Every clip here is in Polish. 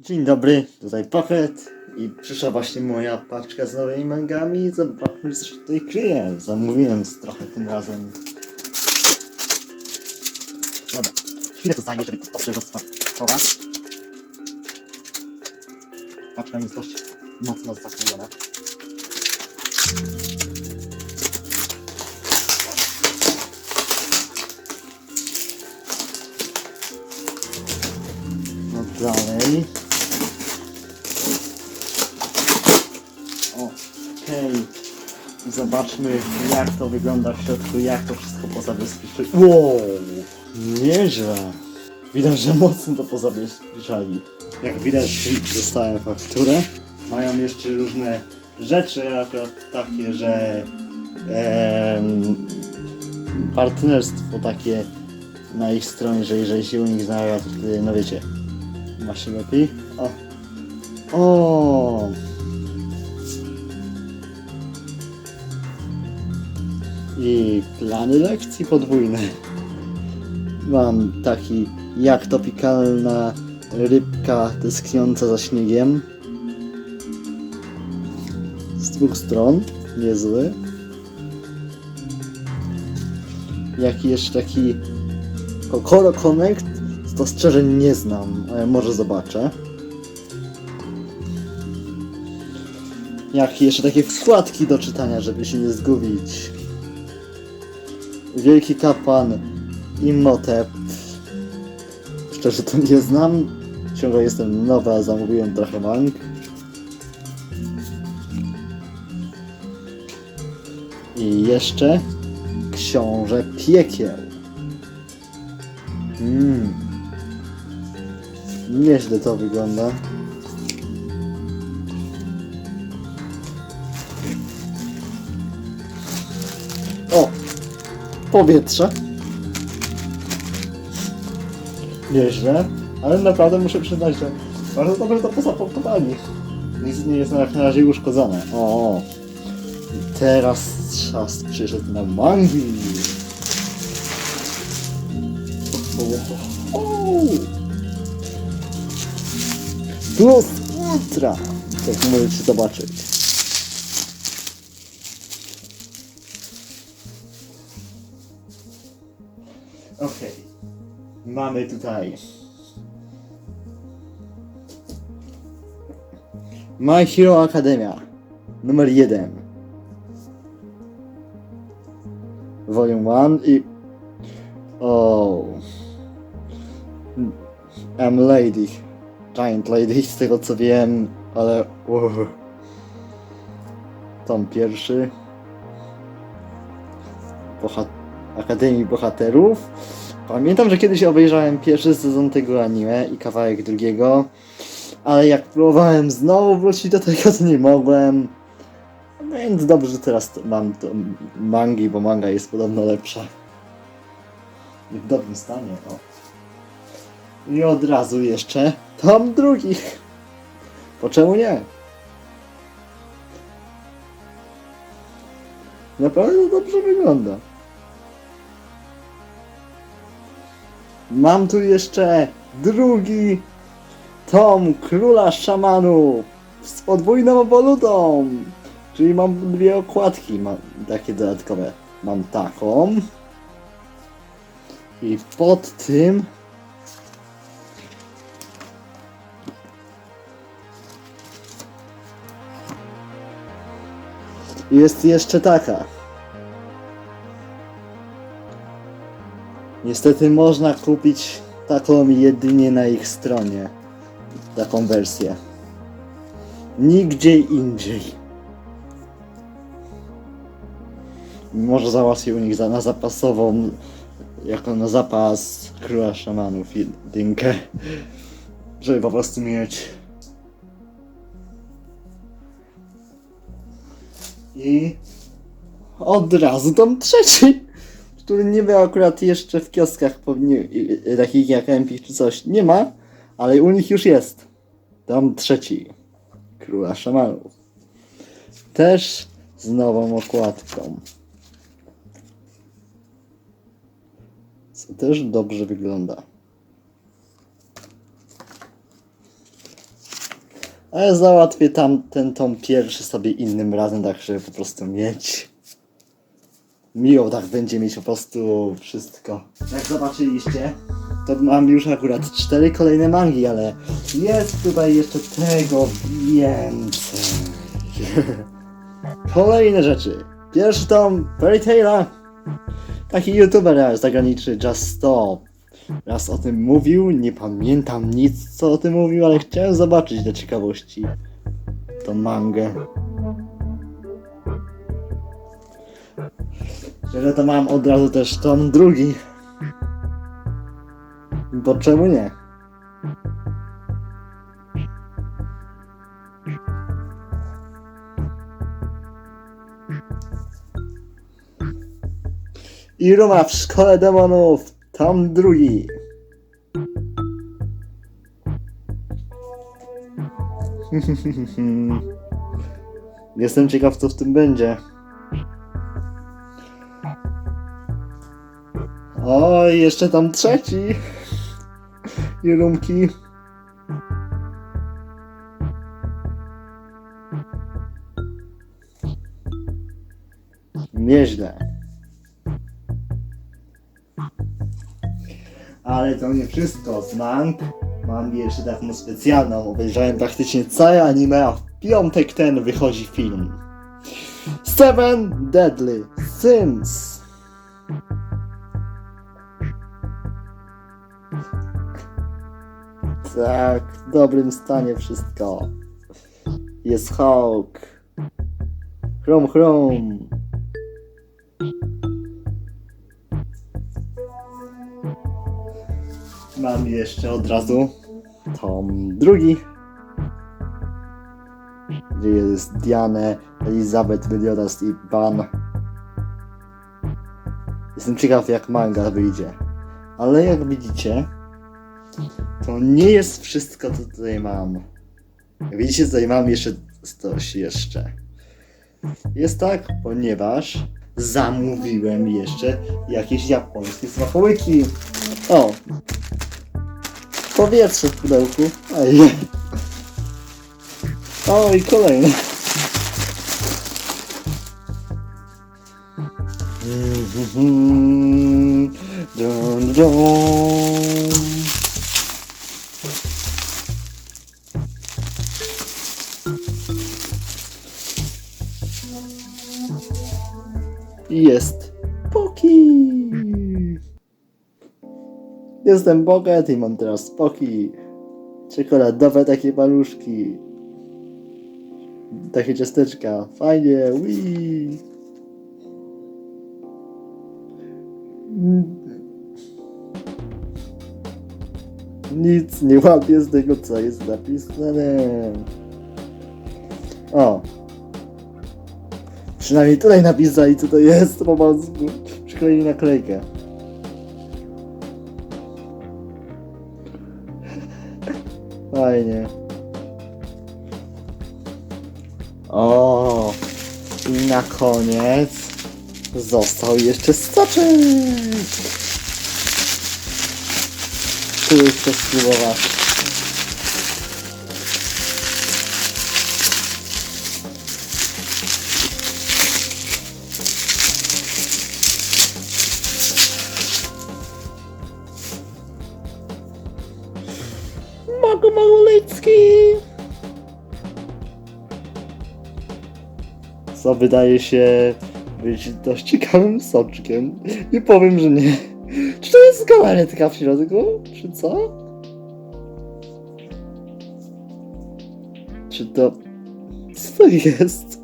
Dzień dobry, tutaj Pocket i przyszła właśnie moja paczka z nowymi mangami. Zobaczmy co się tutaj kryje. Zamówiłem trochę tym razem. Dobra, chwilę to zajmie, żeby to dobrze rozpakować. Paczka jest dość mocno zaklejona. No dalej. Zobaczmy jak to wygląda w środku, jak to wszystko pozabezpieczyć. Wow! Nieźle. Widać, że mocno to pozabezpieczali. Jak widać dostałem fakturę. Mają jeszcze różne rzeczy, akurat takie, że em, partnerstwo takie na ich stronie, że jeżeli się u nich znalazł, to wtedy, no wiecie, ma się lepiej. O! O! I plany lekcji podwójne. Mam taki jak topikalna rybka tęskniąca za śniegiem. Z dwóch stron, niezły. Jak jeszcze taki Kokoro Connect, to szczerze nie znam, ale może zobaczę. Jak jeszcze takie wkładki do czytania, żeby się nie zgubić. Wielki kapłan Imhotep. Szczerze to nie znam. Ciągle jestem nowy, a zamówiłem trochę mang. I jeszcze Książę Piekieł. Mm. Nieźle to wygląda. Powietrze. Nieźle, ale naprawdę muszę przyznać, że bardzo dobrze to pozapaktowali. Nic nie jest na razie uszkodzone. O! I teraz czas przyszedł na mangi. Plus Ultra, jak możecie zobaczyć. Okej, mamy tutaj. My Hero Academia numer 1 Volume 1 i o I'm Lady. Giant Lady z tego co wiem, ale wow. Tom pierwszy. Bohat Akademii Bohaterów Pamiętam, że kiedyś obejrzałem pierwszy sezon tego anime i kawałek drugiego ale jak próbowałem znowu wrócić do tego, to nie mogłem. No Więc dobrze, że teraz mam to mangi, bo manga jest podobno lepsza. I w dobrym stanie, o. I od razu jeszcze tom drugi. Po czemu nie? Naprawdę dobrze wygląda. Mam tu jeszcze drugi tom Króla Szamanu z podwójną walutą. Czyli mam dwie okładki, mam takie dodatkowe. Mam taką. I pod tym jest jeszcze taka. Niestety można kupić taką jedynie na ich stronie. Taką wersję. Nigdzie indziej. Może załatwię u nich za, na zapasową, jako na zapas króla szamanów jedynkę. Żeby po prostu mieć. I od razu tam trzeci, który nie był akurat jeszcze w kioskach takich jak Empik czy coś. Nie ma, ale u nich już jest. Tam trzeci. Króla szamanów. Też z nową okładką. Co też dobrze wygląda. Ale załatwię tam ten tom pierwszy sobie innym razem, tak żeby po prostu mieć. Miło tak będzie mieć po prostu wszystko. Jak zobaczyliście, to mam już akurat cztery kolejne mangi, ale jest tutaj jeszcze tego więcej. Kolejne rzeczy. Pierwszy tom Fairy Tail'a. Taki youtuber zagraniczny Just Stop. Raz o tym mówił, nie pamiętam nic co o tym mówił, ale chciałem zobaczyć dla ciekawości tą mangę. Że to mam od razu też tom drugi. Bo czemu nie? Iruma w szkole demonów, tom drugi. Jestem ciekaw co w tym będzie. O, i jeszcze tam trzeci. Irumki. Nieźle. Ale to nie wszystko z mang. Mam jeszcze taką specjalną. Obejrzałem praktycznie całe anime, a w piątek ten wychodzi film. Seven Deadly Sins. Tak, w dobrym stanie wszystko. Jest Hawk. Chrom, chrom. Mam jeszcze od razu tom drugi. Gdzie jest Diane, Elizabeth, Meliodas i Ban. Jestem ciekaw jak manga wyjdzie. Ale jak widzicie, to nie jest wszystko co tutaj mam. Jak widzicie tutaj mam jeszcze coś jeszcze. Jest tak, ponieważ zamówiłem jeszcze jakieś japońskie smakołyki. O! Powietrze w pudełku. Ej. O i kolejne. Jest Poki. Jestem bogat i mam teraz Poki. Czekoladowe takie paluszki. Takie ciasteczka. Fajnie. Wii. Nic nie łapię z tego, co jest napisane. O. Przynajmniej tutaj napisali, co to jest po polsku. Przykleili naklejkę. Fajnie. O, i na koniec został jeszcze soczek. Który chcę spróbować. Mago Małolecki! Co wydaje się być dość ciekawym soczkiem. Nie powiem, że nie. Czy to jest galaretka w środku? Czy co? Czy to... Co to jest?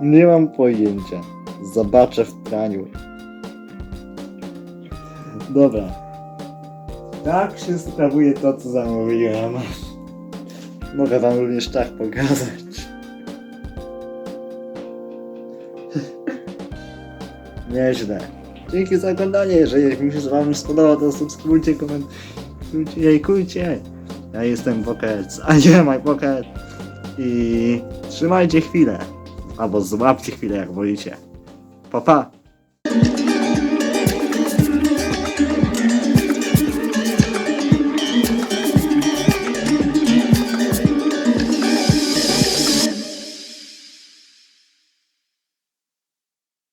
Nie mam pojęcia. Zobaczę w praniu. Dobra. Tak się sprawuje to, co zamówiłem. Mogę wam również tak pokazać. Nieźle. Dzięki za oglądanie. Jeżeli mi się z wam spodobał, to subskrybujcie, komentujcie, jajkujcie. Ja jestem Pocket, a nie My Pocket. I trzymajcie chwilę. Albo złapcie chwilę, jak wolicie. Pa, pa.